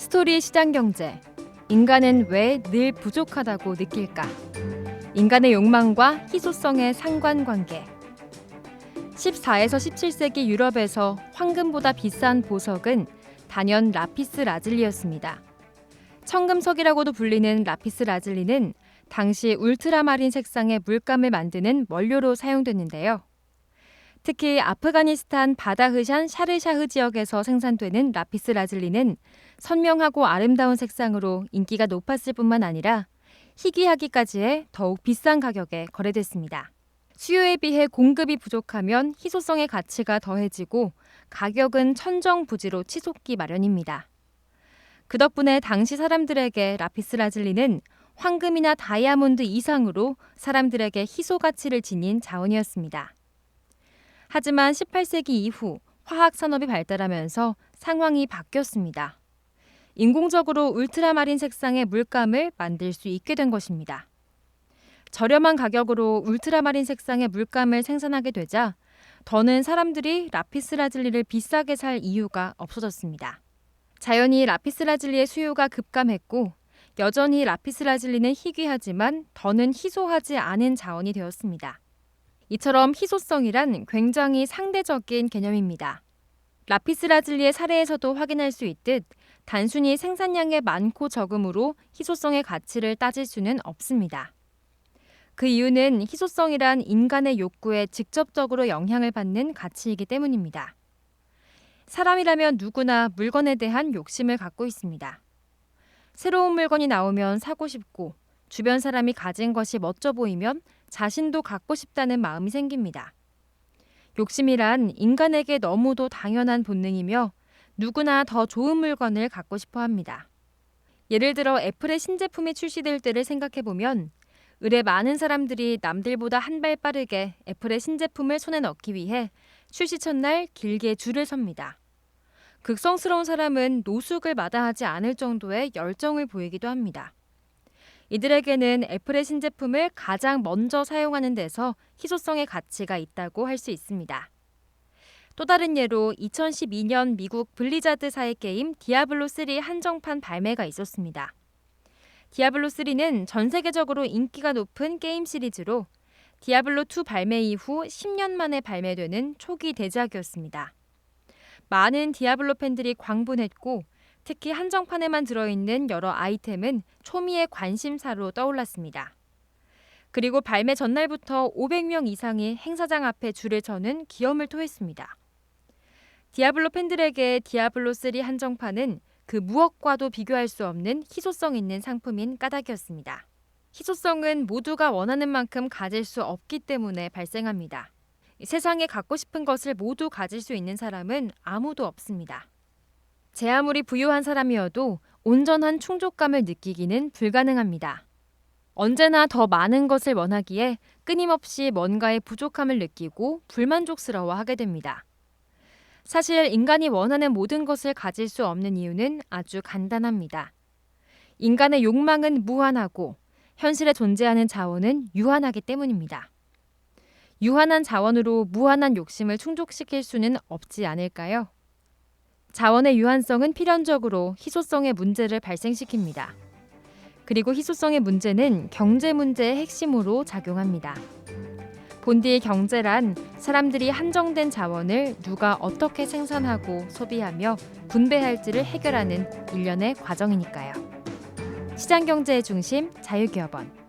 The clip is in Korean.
스토리 시장 경제. 인간은 왜 늘 부족하다고 느낄까? 인간의 욕망과 희소성의 상관관계. 14에서 17세기 유럽에서 황금보다 비싼 보석은 단연 라피스 라즐리였습니다. 청금석이라고도 불리는 라피스 라즐리는 당시 울트라마린 색상의 물감을 만드는 원료로 사용됐는데요. 특히 아프가니스탄 바다흐샨 샤르샤흐 지역에서 생산되는 라피스 라즐리는 선명하고 아름다운 색상으로 인기가 높았을 뿐만 아니라 희귀하기까지 해 더욱 비싼 가격에 거래됐습니다. 수요에 비해 공급이 부족하면 희소성의 가치가 더해지고 가격은 천정부지로 치솟기 마련입니다. 그 덕분에 당시 사람들에게 라피스 라즐리는 황금이나 다이아몬드 이상으로 사람들에게 희소 가치를 지닌 자원이었습니다. 하지만 18세기 이후 화학 산업이 발달하면서 상황이 바뀌었습니다. 인공적으로 울트라마린 색상의 물감을 만들 수 있게 된 것입니다. 저렴한 가격으로 울트라마린 색상의 물감을 생산하게 되자 더는 사람들이 라피스라즐리를 비싸게 살 이유가 없어졌습니다. 자연히 라피스라즐리의 수요가 급감했고 여전히 라피스라즐리는 희귀하지만 더는 희소하지 않은 자원이 되었습니다. 이처럼 희소성이란 굉장히 상대적인 개념입니다. 라피스라즐리의 사례에서도 확인할 수 있듯 단순히 생산량의 많고 적음으로 희소성의 가치를 따질 수는 없습니다. 그 이유는 희소성이란 인간의 욕구에 직접적으로 영향을 받는 가치이기 때문입니다. 사람이라면 누구나 물건에 대한 욕심을 갖고 있습니다. 새로운 물건이 나오면 사고 싶고 주변 사람이 가진 것이 멋져 보이면 자신도 갖고 싶다는 마음이 생깁니다. 욕심이란 인간에게 너무도 당연한 본능이며 누구나 더 좋은 물건을 갖고 싶어 합니다. 예를 들어 애플의 신제품이 출시될 때를 생각해 보면 의뢰 많은 사람들이 남들보다 한 발 빠르게 애플의 신제품을 손에 넣기 위해 출시 첫날 길게 줄을 섭니다. 극성스러운 사람은 노숙을 마다하지 않을 정도의 열정을 보이기도 합니다. 이들에게는 애플의 신제품을 가장 먼저 사용하는 데서 희소성의 가치가 있다고 할 수 있습니다. 또 다른 예로 2012년 미국 블리자드사의 게임 디아블로3 한정판 발매가 있었습니다. 디아블로3는 전 세계적으로 인기가 높은 게임 시리즈로 디아블로2 발매 이후 10년 만에 발매되는 초기 대작이었습니다. 많은 디아블로 팬들이 광분했고 특히 한정판에만 들어있는 여러 아이템은 초미의 관심사로 떠올랐습니다. 그리고 발매 전날부터 500명 이상이 행사장 앞에 줄을 서는 기염을 토했습니다. 디아블로 팬들에게 디아블로3 한정판은 그 무엇과도 비교할 수 없는 희소성 있는 상품인 까닭이었습니다. 희소성은 모두가 원하는 만큼 가질 수 없기 때문에 발생합니다. 세상에 갖고 싶은 것을 모두 가질 수 있는 사람은 아무도 없습니다. 제 아무리 부유한 사람이어도 온전한 충족감을 느끼기는 불가능합니다. 언제나 더 많은 것을 원하기에 끊임없이 뭔가의 부족함을 느끼고 불만족스러워 하게 됩니다. 사실 인간이 원하는 모든 것을 가질 수 없는 이유는 아주 간단합니다. 인간의 욕망은 무한하고 현실에 존재하는 자원은 유한하기 때문입니다. 유한한 자원으로 무한한 욕심을 충족시킬 수는 없지 않을까요? 자원의 유한성은 필연적으로 희소성의 문제를 발생시킵니다. 그리고 희소성의 문제는 경제 문제의 핵심으로 작용합니다. 본디의 경제란 사람들이 한정된 자원을 누가 어떻게 생산하고 소비하며 분배할지를 해결하는 일련의 과정이니까요. 시장 경제의 중심 자유기업원